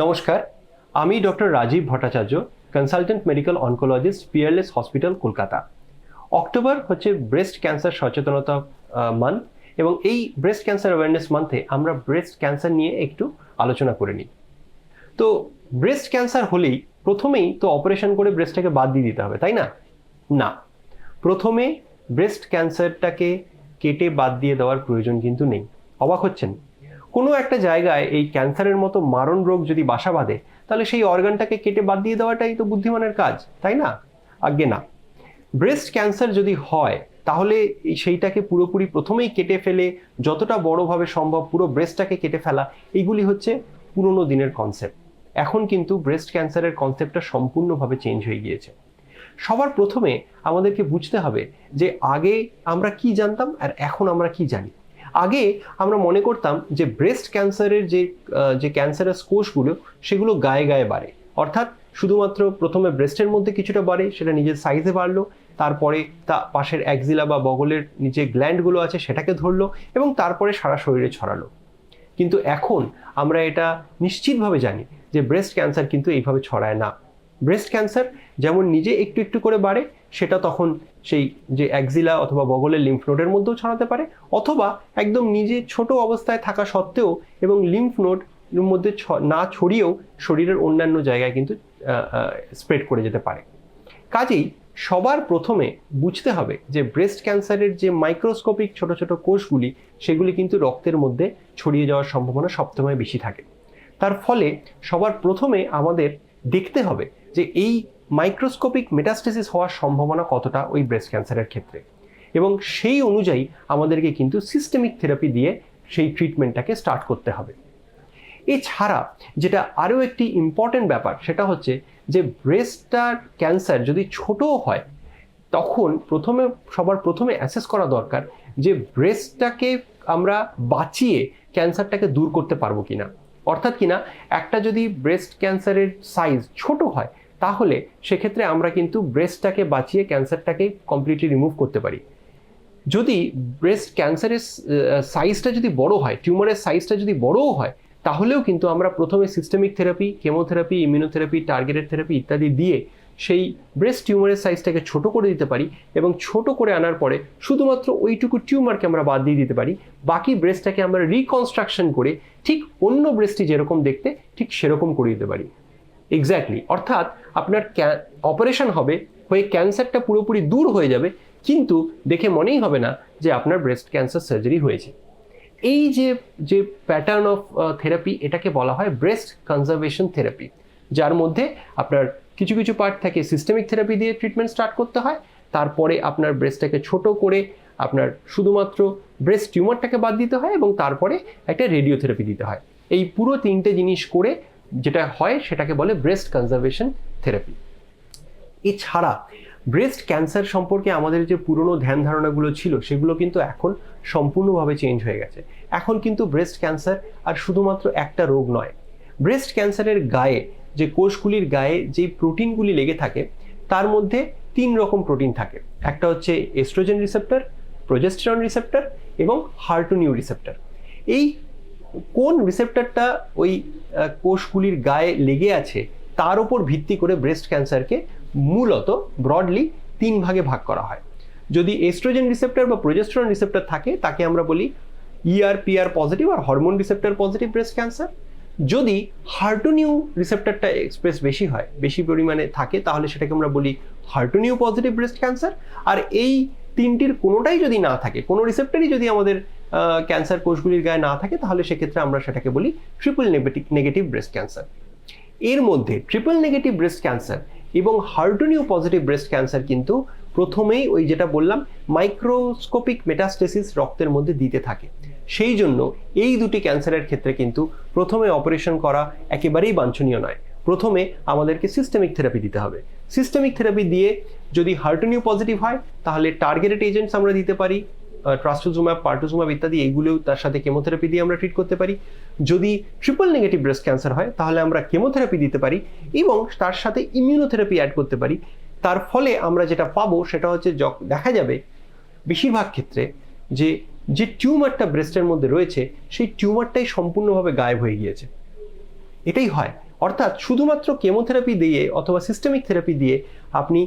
নমস্কার, আমি doctor Rajib Bhattacharya consultant medical oncologist Peerless hospital Kolkata. October হচ্ছে breast cancer সচেতনতা মান্থ এবং এই ব্রেস্ট ক্যান্সার অ্যাওয়ারনেস মান্থে আমরা ব্রেস্ট ক্যান্সার নিয়ে একটু আলোচনা করে নিই। তো ব্রেস্ট ক্যান্সার হলেই প্রথমেই তো অপারেশন করে ব্রেস্টটাকে বাদ দিয়ে দিতে হবে, তাই না? না। প্রথমে ব্রেস্ট ক্যান্সারটাকে কেটে বাদ দিয়ে দেওয়ার প্রয়োজন কিন্তু নেই। অবাক হচ্ছেন? কোনো একটা জায়গায় এই ক্যান্সারের মতো মারণ রোগ যদি বাসা বাঁধে, তাহলে সেই অর্গানটাকে কেটে বাদ দিয়ে দেওয়াটাই তো বুদ্ধিমানের কাজ, তাই না? আজ্ঞে না। ব্রেস্ট ক্যান্সার যদি হয়, তাহলে সেইটাকে পুরোপুরি প্রথমেই কেটে ফেলে, যতটা বড়ভাবে সম্ভব পুরো ব্রেস্টটাকে কেটে ফেলা, এইগুলি হচ্ছে পুরনো দিনের কনসেপ্ট এখন কিন্তু ব্রেস্ট ক্যান্সারের কনসেপ্টটা সম্পূর্ণভাবে চেঞ্জ হয়ে গিয়েছে। সবার প্রথমে আমাদেরকে বুঝতে হবে যে আগে আমরা কি জানতাম আর এখন আমরা কি জানি। আগে আমরা মনে করতাম যে ব্রেস্ট ক্যান্সারের যে যে ক্যান্সারাস কোষগুলো, সেগুলো গায়ে গায়ে বাড়ে। অর্থাৎ শুধুমাত্র প্রথমে ব্রেস্টের মধ্যে কিছুটা বাড়ে, সেটা নিজের সাইজে বাড়লো, তারপরে তা পাশের একজিলা বা বগলের নিচে গ্ল্যান্ডগুলো আছে সেটাকে ধরলো এবং তারপরে সারা শরীরে ছড়ালো। কিন্তু এখন আমরা এটা নিশ্চিতভাবে জানি যে ব্রেস্ট ক্যান্সার কিন্তু এইভাবে ছড়ায় না। ব্রেস্ট ক্যান্সার যেমন নিজে একটু একটু করে বাড়ে সেটা তখন সেই যে একজিলা অথবা বগলের লিম্ফ নোডের মধ্যেও ছড়াতে পারে, অথবা একদম নিজে ছোট অবস্থায় থাকা সত্ত্বেও এবং লিম্ফ নোড মধ্যে না ছড়িয়েও শরীরের অন্যান্য জায়গায় কিন্তু স্প্রেড করে যেতে পারে। কাজেই সবার প্রথমে বুঝতে হবে যে ব্রেস্ট ক্যান্সারের যে মাইক্রোস্কোপিক ছোট ছোট কোষগুলি, সেগুলি কিন্তু রক্তের মধ্যে ছড়িয়ে যাওয়ার সম্ভাবনা সবসময় বেশি থাকে। তার ফলে সবার প্রথমে আমাদের দেখতে হবে যে এই মাইক্রোস্কোপিক মেটাস্টেসিস হওয়ার সম্ভাবনা কতটা ওই ব্রেস্ট ক্যান্সারের ক্ষেত্রে? এবং সেই অনুযায়ী আমাদেরকে কিন্তু সিস্টেমিক থেরাপি দিয়ে সেই ট্রিটমেন্টটাকে স্টার্ট করতে হবে। এছাড়া যেটা আরও একটি ইম্পর্টেন্ট ব্যাপার, সেটা হচ্ছে যে ব্রেস্টার ক্যান্সার যদি ছোটও হয়, তখন প্রথমে, সবার প্রথমে অ্যাসেস করা দরকার যে ব্রেস্টটাকে আমরা বাঁচিয়ে ক্যান্সারটাকে দূর করতে পারব কিনা। অর্থাৎ কিনা একটা যদি ব্রেস্ট ক্যান্সারের সাইজ ছোট হয় তাহলে সেক্ষেত্রে আমরা কিন্তু ব্রেস্টটাকে বাঁচিয়ে ক্যান্সারটাকে কমপ্লিটলি রিমুভ করতে পারি। যদি ব্রেস্ট ক্যান্সারের সাইজটা যদি বড় হয় টিউমারের সাইজটা যদি বড়ও হয়, তাহলেও কিন্তু আমরা প্রথমে systemic therapy chemotherapy immunotherapy targeted therapy ইত্যাদি দিয়ে সেই ব্রেস্ট টিউমারের সাইজটাকে ছোট করে দিতে পারি এবং ছোট করে আনার পরে শুধুমাত্র ওইটুকু টিউমারকে আমরা বাদ দিয়ে দিতে পারি। বাকি ব্রেস্টটাকে আমরা রিকনস্ট্রাকশন করে ঠিক অন্য ব্রেস্টটি যেরকম দেখতে, ঠিক সেরকম করে দিতে পারি। এক্স্যাক্টলি অর্থাৎ আপনার অপারেশন হবে, হয়ে ক্যান্সারটা পুরোপুরি দূর হয়ে যাবে, কিন্তু দেখে মনেই হবে না যে আপনার ব্রেস্ট ক্যান্সার সার্জারি হয়েছে। এই যে যে প্যাটার্ন অফ থেরাপি এটাকে বলা হয় ব্রেস্ট কনজারভেশন থেরাপি যার মধ্যে আপনার কিছু কিছু পার্ট থাকে সিস্টেমিক থেরাপি দিয়ে ট্রিটমেন্ট স্টার্ট করতে হয়, তারপরে আপনার ব্রেস্টটাকে ছোট করে আপনার শুধুমাত্র ব্রেস্ট টিউমারটাকে বাদ দিতে হয় এবং তারপরে একটা রেডিওথেরাপি দিতে হয়। এই পুরো তিনটে জিনিস করে যেটা হয় সেটাকে বলে ব্রেস্ট কনজারভেশন থেরাপি এছাড়া ব্রেস্ট ক্যান্সার সম্পর্কে আমাদের যে পুরনো ধ্যান ধারণাগুলো ছিল, সেগুলো কিন্তু এখন সম্পূর্ণভাবে চেঞ্জ হয়ে গেছে। এখন কিন্তু ব্রেস্ট ক্যান্সার আর শুধুমাত্র একটা রোগ নয়। ব্রেস্ট ক্যান্সারের গায়ে, যে কোষগুলির গায়ে যে প্রোটিনগুলি লেগে থাকে, তার মধ্যে তিন রকম প্রোটিন থাকে। একটা হচ্ছে এস্ট্রোজেন রিসেপ্টর প্রোজেস্টেরন রিসেপ্টর এবং হার্টোনিউ রিসেপ্টর এই কোন রিসেপ্টরটা ওই কোষগুলির গায়ে লেগে আছে, তার উপর ভিত্তি করে ব্রেস্ট ক্যান্সারকে মূলত ব্রডলি তিন ভাগে ভাগ করা হয়। যদি এস্ট্রোজেন রিসেপ্টর বা প্রোজেস্টেরন রিসেপ্টর থাকে, তাকে আমরা বলি ইআর পিআর পজিটিভ আর hormone receptor positive breast cancer যদি হার্টোনিউ রিসেপ্টরটা এক্সপ্রেস বেশি হয়, বেশি পরিমাণে থাকে, তাহলে সেটাকে আমরা বলি HER two neu positive breast cancer আর এই তিনটির কোনোটাই যদি না থাকে, কোনো রিসেপ্টারই যদি আমাদের ক্যান্সার কোষগুলির গায়ে না থাকে, তাহলে সেক্ষেত্রে আমরা সেটাকে বলি ট্রিপল নেগেটিভ ব্রেস্ট ক্যান্সার এর মধ্যে ট্রিপল নেগেটিভ ব্রেস্ট ক্যান্সার এবং হার্টোনিউ পজিটিভ ব্রেস্ট ক্যান্সার কিন্তু প্রথমেই ওই যেটা বললাম মাইক্রোস্কোপিক মেটাস্টেসিস রক্তের মধ্যে দিতে থাকে। সেই জন্য এই দুটি ক্যান্সারের ক্ষেত্রে কিন্তু প্রথমে অপারেশন করা একেবারেই বাঞ্ছনীয় নয়। প্রথমে আমাদেরকে সিস্টেমিক থেরাপি দিতে হবে। সিস্টেমিক থেরাপি দিয়ে যদি হার্টোনিউ পজিটিভ হয়, তাহলে টার্গেটেড এজেন্টস আমরা দিতে পারি। ট্রাস্টোজুমাব পার্টোজুমাব ইত্যাদি, এইগুলোও তার সাথে কেমোথেরাপি দিয়ে আমরা ট্রিট করতে পারি। যদি ট্রিপল নেগেটিভ ব্রেস্ট ক্যান্সার হয়, তাহলে আমরা কেমোথেরাপি দিতে পারি এবং তার সাথে ইমিউনোথেরাপি অ্যাড করতে পারি। তার ফলে আমরা যেটা পাবো সেটা হচ্ছে দেখা যাবে বেশিরভাগ ক্ষেত্রে যে যে টিউমারটা ব্রেস্টের মধ্যে রয়েছে, সেই টিউমারটাই সম্পূর্ণভাবে গায়েব হয়ে গিয়েছে। এটাই হয়। অর্থাৎ শুধুমাত্র কেমোথেরাপি দিয়ে অথবা সিস্টেমিক থেরাপি দিয়ে আপনি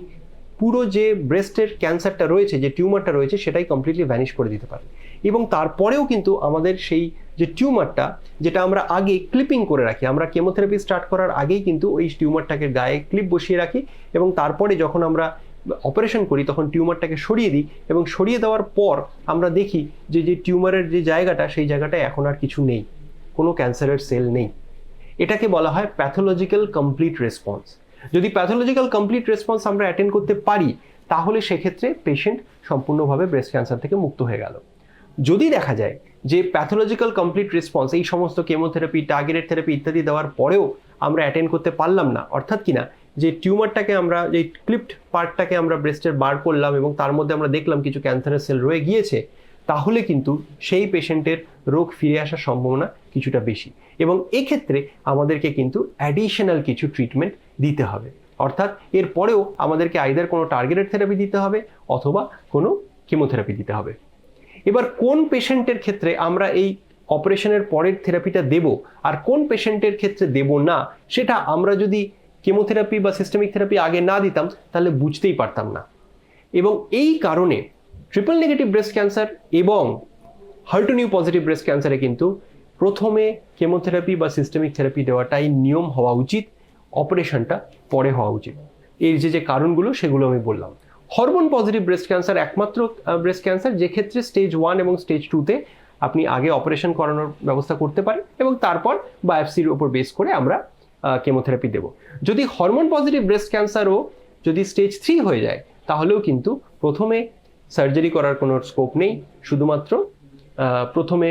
পুরো যে ব্রেস্টের ক্যান্সারটা রয়েছে, যে টিউমারটা রয়েছে, সেটাই কমপ্লিটলি ভ্যানিশ করে দিতে পারে। এবং তারপরেও কিন্তু আমাদের সেই যে টিউমারটা যেটা আমরা আগে ক্লিপিং করে রাখি, আমরা কেমোথেরাপি স্টার্ট করার আগেই কিন্তু ওই টিউমারটাকে গায়ে ক্লিপ বসিয়ে রাখি এবং তারপরে যখন আমরা অপারেশন করি, তখন টিউমারটাকে সরিয়ে দিই এবং সরিয়ে দেওয়ার পর আমরা দেখি যে যে টিউমারের যে জায়গাটা, সেই জায়গাটায় এখন আর কিছু নেই। কোনো ক্যান্সারের সেল নেই। এটাকে বলা হয় প্যাথোলজিক্যাল কমপ্লিট রেসপন্স যদি প্যাথোলজিক্যাল কমপ্লিট রেসপন্স আমরা অ্যাটেন্ড করতে পারি, তাহলে সেক্ষেত্রে পেশেন্ট সম্পূর্ণভাবে ব্রেস্ট ক্যান্সার থেকে মুক্ত হয়ে গেল। যদি দেখা যায় যে প্যাথোলজিক্যাল কমপ্লিট রেসপন্স এই সমস্ত কেমোথেরাপি টার্গেটেড থেরাপি ইত্যাদি দেওয়ার পরেও আমরা অ্যাটেন্ড করতে পারলাম না, অর্থাৎ কিনা যে টিউমারটাকে আমরা, যে ক্লিপড পার্টটাকে আমরা ব্রেস্টের বার করলাম এবং তার মধ্যে আমরা দেখলাম কিছু ক্যান্সারের সেল রয়ে গিয়েছে, তাহলে কিন্তু সেই পেশেন্টের রোগ ফিরে আসার সম্ভাবনা কিছুটা বেশি। এবং এক্ষেত্রে আমাদেরকে কিন্তু অ্যাডিশনাল কিছু ট্রিটমেন্ট দিতে হবে। অর্থাৎ এর পরেও আমাদেরকে আইদার কোনো টার্গেটেড থেরাপি দিতে হবে অথবা কোনো কেমোথেরাপি দিতে হবে। এবার কোন পেশেন্টের ক্ষেত্রে আমরা এই অপারেশনের পরের থেরাপিটা দেব আর কোন পেশেন্টের ক্ষেত্রে দেব না, সেটা আমরা যদি কেমোথেরাপি বা সিস্টেমিক থেরাপি আগে না দিতাম, তাহলে বুঝতেই পারতাম না। এবং এই কারণে ট্রিপল নেগেটিভ ব্রেস্ট ক্যান্সার এবং হার্টোনিউ পজিটিভ ব্রেস্ট ক্যান্সারে কিন্তু প্রথমে কেমোথেরাপি বা সিস্টেমিক থেরাপি দেওয়াটাই নিয়ম হওয়া উচিত। অপারেশনটা পরে হওয়া উচিত। এর যে যে কারণগুলো, সেগুলো আমি বললাম। হরমোন পজিটিভ ব্রেস্ট ক্যান্সার একমাত্র ব্রেস্ট ক্যান্সার, যে ক্ষেত্রে স্টেজ ওয়ান এবং স্টেজ টুতে আপনি আগে অপারেশন করানোর ব্যবস্থা করতে পারেন এবং তারপর বায়োপসির উপর বেস করে আমরা কেমোথেরাপি দেব। যদি হরমোন পজিটিভ ব্রেস্ট ক্যান্সারও যদি স্টেজ থ্রি হয়ে যায়, তাহলেও কিন্তু প্রথমে সার্জারি করার কোনো স্কোপ নেই। শুধুমাত্র প্রথমে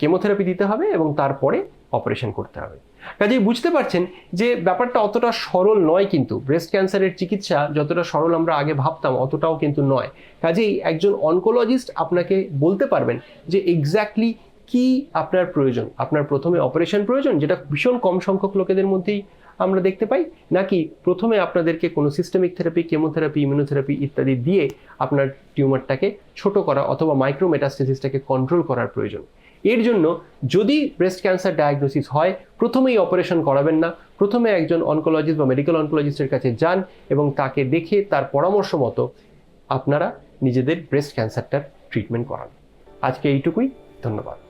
কেমোথেরাপি দিতে হবে এবং তারপরে অপারেশন করতে হবে। কাজেই বুঝতে পারছেন যে ব্যাপারটা অতটা সরল নয় কিন্তু। ব্রেস্ট ক্যান্সারের চিকিৎসা যতটা সরল আমরা আগে ভাবতাম, অতটাও কিন্তু নয়। কাজেই একজন অনকোলজিস্ট আপনাকে বলতে পারবেন যে এক্স্যাক্টলি কি আপনার প্রয়োজন। আপনার প্রথমে অপারেশন প্রয়োজন, যেটা ভীষণ কম সংখ্যক লোকেদের মধ্যেই আমরা দেখতে পাই, নাকি প্রথমে আপনাদেরকে কোনো সিস্টেমিক থেরাপি কেমোথেরাপি ইমিউনোথেরাপি ইত্যাদি দিয়ে আপনার টিউমারটাকে ছোট করা অথবা মাইক্রোমেটাস্টেসিসটাকে কন্ট্রোল করার প্রয়োজন। এর জন্য যদি ব্রেস্ট ক্যান্সার ডায়াগনোসিস হয়, প্রথমেই অপারেশন করাবেন না। প্রথমে একজন অনকোলজিস্ট বা মেডিকেল অনকোলজিস্টের কাছে যান এবং তাকে দেখে তার পরামর্শ মতো আপনারা নিজেদের ব্রেস্ট ক্যান্সারটার ট্রিটমেন্ট করান। আজকে এইটুকুই। ধন্যবাদ।